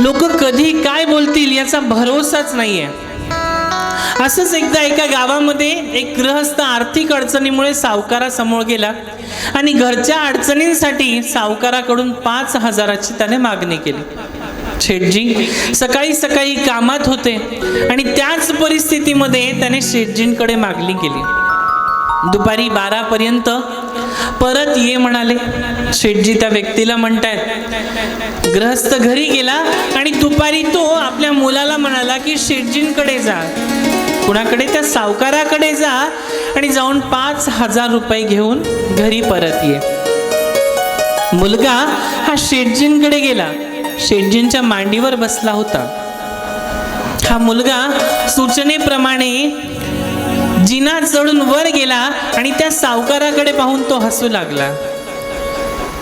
लोक कधी काय बोलतील याचा भरोसाच आहे असंच एकदा एका गावामध्ये एक गृहस्थ आर्थिक अडचणीमुळे सावकारासमोर गेला आणि घरच्या अडचणींसाठी सावकाराकडून पाच हजाराची त्याने मागणी केली. शेठजी सकाळी सकाळी कामात होते आणि त्याच परिस्थितीमध्ये त्याने शेठजींकडे मागणी केली. दुपारी बारापर्यंत परत ये म्हणाले. शेठजी त्या व्यक्तीला म्हणतायत ग्रहस्थ घरी गेला आणि दुपारी तो आपल्या मुलाला म्हणाला की शेठजींकडे जा. कुणाकडे? त्या सावकाराकडे जा आणि जाऊन पाच हजार रुपये घेऊन घरी परत ये. मुलगा हा शेठजींकडे गेला. शेठजींच्या मांडीवर बसला होता. हा मुलगा सूचनेप्रमाणे जिना चढून वर गेला आणि त्या सावकाराकडे पाहून तो हसू लागला.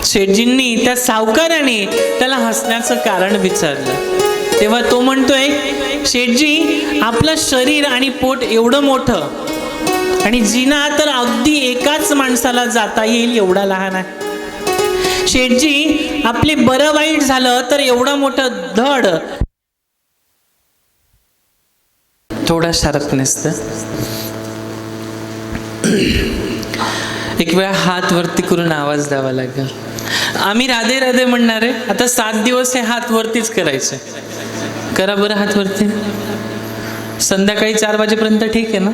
शेठजींनी त्या सावकाराने त्याला हसण्याचं कारण विचारलं. तेव्हा तो म्हणतोय शेठजी आपलं शरीर आणि पोट एवढं मोठं आणि जिना तर अगदी एकाच माणसाला जाता येईल एवढा लहान आहे. शेठजी आपले बरं वाईट झालं तर एवढं मोठं धड. थोडा शारप नसतं. एक वेळा हात वरती करून आवाज द्यावा लागेल. आम्ही राधे राधे म्हणणार आहे आता सात दिवस हे हात वरतीच करायचे. करा बरं हात वरती. संध्याकाळी चार वाजेपर्यंत ठीक आहे ना?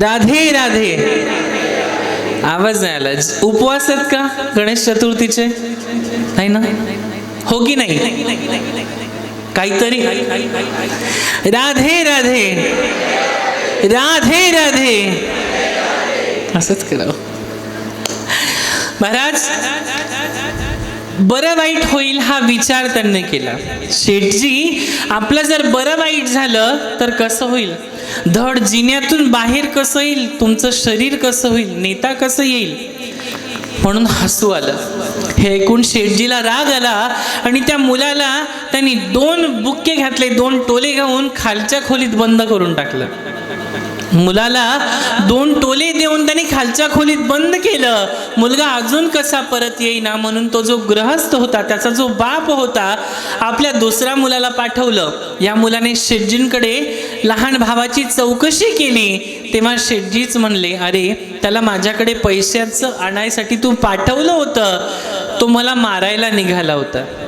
राधे राधे. आवाज नाही आला. उपवास आहेत का गणेश चतुर्थीचे? नाही ना? हो की नाही? काहीतरी. राधे राधे. राधे राधे. असंच करावं महाराज बरं वाईट होईल हा विचार त्यांनी केला. शेठजी आपलं जर बरं वाईट झालं तर कसं होईल? धड जिन्यातून बाहेर कसं येईल? तुमचं शरीर कसं होईल? नेता कसं येईल? म्हणून हसू आलं. हे ऐकून शेठजीला राग आला आणि त्या मुलाला त्यांनी दोन बुक्के घातले दोन टोले घेऊन खालच्या खोलीत बंद करून टाकलं. मुलाला दोन टोले देऊन त्याने खालच्या खोलीत बंद केलं. मुलगा अजून कसा परत येईना म्हणून तो जो ग्रहस्थ होता त्याचा जो बाप होता आपल्या दुसऱ्या मुलाला पाठवलं. या मुलाने शेटजींकडे लहान भावाची चौकशी केली. तेव्हा शेटजीच म्हणले अरे त्याला माझ्याकडे पैशाचं आणायसाठी तू पाठवलं होतं. तो मला मारायला निघाला होता.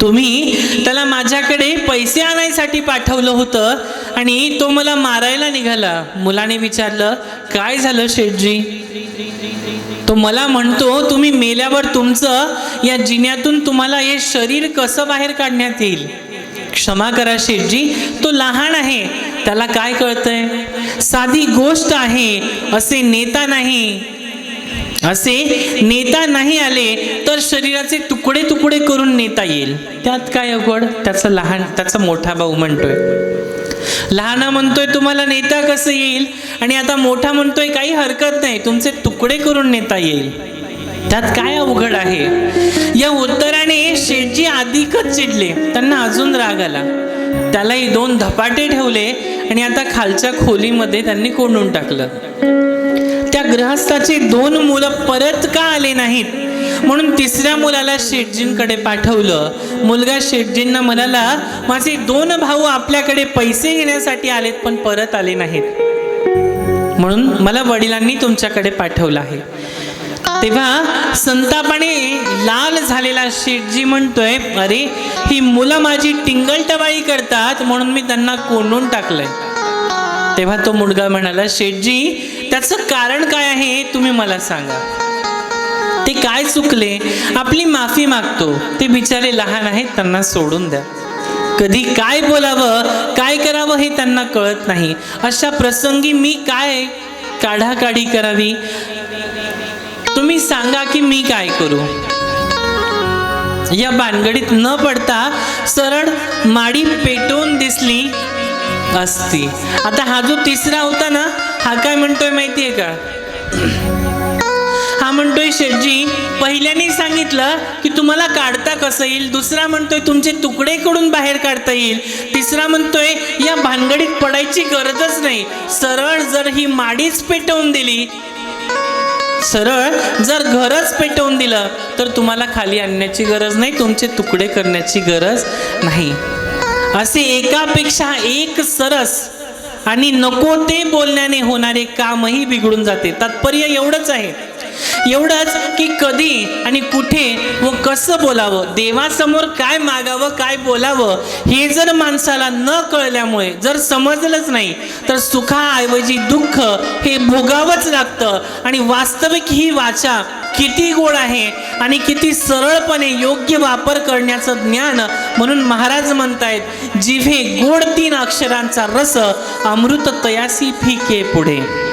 तुम्ही त्याला माझ्याकडे पैसे आणायसाठी पाठवलं होतं आणि तो मला मारायला निघाला. मुलाने विचारलं काय झालं शेठजी? तो मला म्हणतो तुम्ही मेल्यावर तुमचं या जिन्यातून तुम्हाला हे शरीर कसं बाहेर काढण्यात येईल? क्षमा करा शेठजी तो लहान आहे. त्याला काय कळतंय? साधी गोष्ट आहे असे नेता नाही. असे नेता नाही आले तर शरीराचे तुकडे तुकडे करून नेता येईल. त्यात काय अवघड? त्याचा लहान त्याचा मोठा भाऊ म्हणतोय. लहाना म्हणतोय तुम्हाला नेता कसं येईल? आणि आता मोठा म्हणतोय काही हरकत नाही तुमचे तुकडे करून नेता येईल. त्यात काय अवघड आहे? या उत्तराने शेठजी अधिकच चिडले. त्यांना अजून राग आला. त्यालाही दोन धपाटे ठेवले आणि आता खालच्या खोलीमध्ये त्यांनी कोंडून टाकलं. गृहस्थाची दोन मुलं परत का आले नाहीत? म्हणून तिसऱ्या मुलाला शेटजींकडे पाठवलं. मुलगा शेटजींना म्हणाला माझे दोन भाऊ आपल्याकडे पैसे घेण्यासाठी आलेत पण परत आले नाहीत. म्हणून मला वडिलांनी तुमच्याकडे पाठवलं आहे. तेव्हा संतापाने लाल झालेला शेटजी म्हणतोय अरे ही मुलं माझी टिंगलटबाई करतात म्हणून मी त्यांना कोंडून टाकलंय. तेव्हा तो मुलगा म्हणाला शेटजी त्याचं कारण काय आहे हे तुम्ही मला सांगा. ते काय चुकले? आपली माफी मागतो. ते बिचारे लहान आहेत त्यांना सोडून द्या. कधी काय बोलावं काय करावं हे त्यांना कळत नाही. अशा प्रसंगी मी काय काढाकाढी करावी? तुम्ही सांगा की मी काय करू? या भानगडीत न पडता सरळ माडी पेटवून दिसली. असती. आता हा जो तिसरा होता ना हा काय म्हणतोय माहितीये का? हा म्हणतोय शेटजी पहिल्याने सांगितलं की तुम्हाला काढता कसं येईल? दुसरा म्हणतोय तुमचे तुकडे कडून बाहेर काढता येईल. तिसरा म्हणतोय या भानगडीत पडायची गरजच नाही. सरळ जर ही माडीच पेटवून दिली सरळ जर घरच पेटवून दिलं तर तुम्हाला खाली आणण्याची गरज नाही तुमचे तुकडे करण्याची गरज नाही. असे एकापेक्षा एक सरस आणि नको ते बोलण्याने होणारे कामही बिघडून जाते. तात्पर्य एवढंच आहे. एवढंच की कधी आणि कुठे व कसं बोलावं देवासमोर काय मागावं काय बोलावं हे जर माणसाला न कळल्यामुळे जर समजलंच नाही तर सुखाऐवजी दुःख हे भोगावंच लागतं आणि वास्तविक ही वाचा किती गोड आहे आणि किती सरळपणे योग्य वापर करण्याचं ज्ञान म्हणून महाराज म्हणतायत जिव्हे गोड तीन अक्षरांचा रस अमृत तयासी फिके पुढे.